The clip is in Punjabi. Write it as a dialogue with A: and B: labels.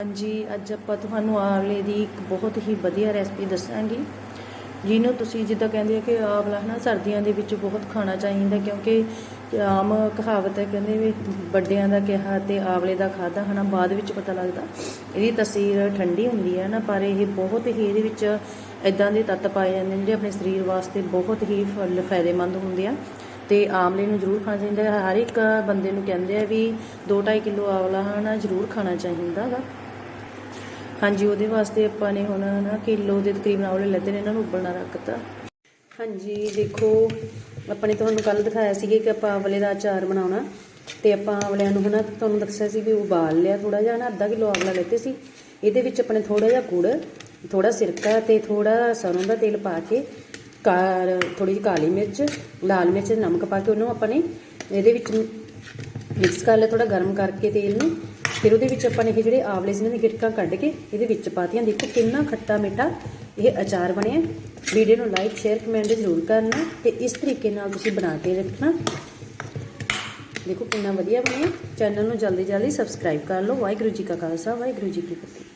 A: ਹਾਂਜੀ, ਅੱਜ ਆਪਾਂ ਤੁਹਾਨੂੰ ਆਵਲੇ ਦੀ ਇੱਕ ਬਹੁਤ ਹੀ ਵਧੀਆ ਰੈਸਪੀ ਦੱਸਾਂਗੀ। ਜਿਹਨੂੰ ਤੁਸੀਂ ਜਿੱਦਾਂ ਕਹਿੰਦੇ ਆ ਕਿ ਆਵਲਾ ਹਨਾ, ਸਰਦੀਆਂ ਦੇ ਵਿੱਚ ਬਹੁਤ ਖਾਣਾ ਚਾਹੀਦਾ ਕਿਉਂਕਿ ਆਮ ਕਹਾਵਤ ਹੈ, ਕਹਿੰਦੇ ਵੀ ਵੱਡਿਆਂ ਦਾ ਕਿਹਾ ਤੇ ਆਵਲੇ ਦਾ ਖਾਦਾ ਹਨਾ, ਬਾਅਦ ਵਿੱਚ ਪਤਾ ਲੱਗਦਾ। ਇਹਦੀ ਤਸੀਰ ਠੰਡੀ ਹੁੰਦੀ ਹੈ ਨਾ, ਪਰ ਇਹ ਬਹੁਤ ਹੀ ਇਹਦੇ ਵਿੱਚ ਇਦਾਂ ਦੇ ਤੱਤ ਪਾਏ ਜਾਂਦੇ ਨੇ, ਜਿਹੜੇ ਆਪਣੇ ਸਰੀਰ ਵਾਸਤੇ ਬਹੁਤ ਹੀ ਫਲ ਫਾਇਦੇਮੰਦ ਹੁੰਦੇ ਆ। ਤੇ ਆਮਲੇ ਨੂੰ ਜ਼ਰੂਰ ਖਾਣਾ ਚਾਹੀਦਾ ਹਰ ਇੱਕ ਬੰਦੇ ਨੂੰ ਕਹਿੰਦੇ ਆ ਵੀ 2.5 ਕਿਲੋ ਆਵਲਾ ਹਨਾ ਜ਼ਰੂਰ ਖਾਣਾ ਚਾਹੀਦਾ ਗਾ। ਹਾਂਜੀ, ਉਹਦੇ ਵਾਸਤੇ ਆਪਾਂ ਨੇ ਹੁਣ ਨਾ ਕਿਲੋ ਦੇ ਤਕਰੀਬਨ ਆਵਲੇ ਲੈਤੇ ਨੇ ਇਹਨਾਂ ਨੂੰ ਉਬਲਣਾ ਰੱਖਤਾ। ਹਾਂਜੀ, ਦੇਖੋ, ਆਪਾਂ ਨੇ ਤੁਹਾਨੂੰ ਕੱਲ ਦਿਖਾਇਆ ਸੀ ਕਿ ਆਪਾਂ ਆਵਲੇ ਦਾ ਅਚਾਰ ਬਣਾਉਣਾ ਤੇ ਆਪਾਂ ਆਵਲਿਆਂ ਨੂੰ ਹਨਾ ਤੁਹਾਨੂੰ ਦੱਸਿਆ ਸੀ ਵੀ ਉਬਾਲ ਲਿਆ ਥੋੜਾ ਜਿਹਾ ਨਾ ਅੱਧਾ ਕਿਲੋ ਆਵਲਾ ਲੈਤੇ ਸੀ। ਇਹਦੇ ਵਿੱਚ ਆਪਣੇ ਥੋੜਾ ਜਿਹਾ ਗੁੜ ਥੋੜਾ ਸਿਰਕਾ ਤੇ ਥੋੜਾ ਸਰੋਂ ਦਾ ਤੇਲ ਪਾ ਕੇ ਕਾਰ ਥੋੜੀ ਜਿਹੀ ਕਾਲੀ ਮਿਰਚ, ਲਾਲ ਮਿਰਚ, ਨਮਕ ਪਾ ਕੇ ਉਹਨੂੰ ਆਪਾਂ ਨੇ ਇਹਦੇ ਵਿੱਚ ਮਿਕਸ ਕਰ ਲਿਆ ਥੋੜਾ ਗਰਮ ਕਰਕੇ ਤੇਲ ਨੂੰ। ਫਿਰ ਉਹਦੇ ਵਿੱਚ ਆਪਾਂ ਨੇ ਇਹ ਜਿਹੜੇ ਆਵਲੇ ਸੀ ਇਹਨਾਂ ਦੀ ਗਿਟਕਾਂ ਕੱਢ ਕੇ ਇਹਦੇ ਵਿੱਚ ਪਾਤੀਆਂ ਦੇਖੋ ਕਿੰਨਾ ਖੱਟਾ ਮਿੱਠਾ ਇਹ ਅਚਾਰ ਬਣਿਆ ਵੀਡੀਓ ਨੂੰ ਲਾਈਕ, ਸ਼ੇਅਰ, ਕਮੈਂਟ ਜ਼ਰੂਰ ਕਰਨਾ ਤੇ ਇਸ ਤਰੀਕੇ ਨਾਲ ਤੁਸੀਂ ਬਣਾ ਕੇ ਰੱਖਣਾ। ਦੇਖੋ ਕਿੰਨਾ ਵਧੀਆ ਬਣਿਆ ਚੈਨਲ ਨੂੰ ਜਲਦੀ ਜਲਦੀ ਸਬਸਕ੍ਰਾਈਬ ਕਰ ਲਓ। ਵਾਹਿਗੁਰੂ ਜੀ ਕਾ ਖਾਲਸਾ, ਵਾਹਿਗੁਰੂ ਜੀ ਕੀ ਫਤਿਹ।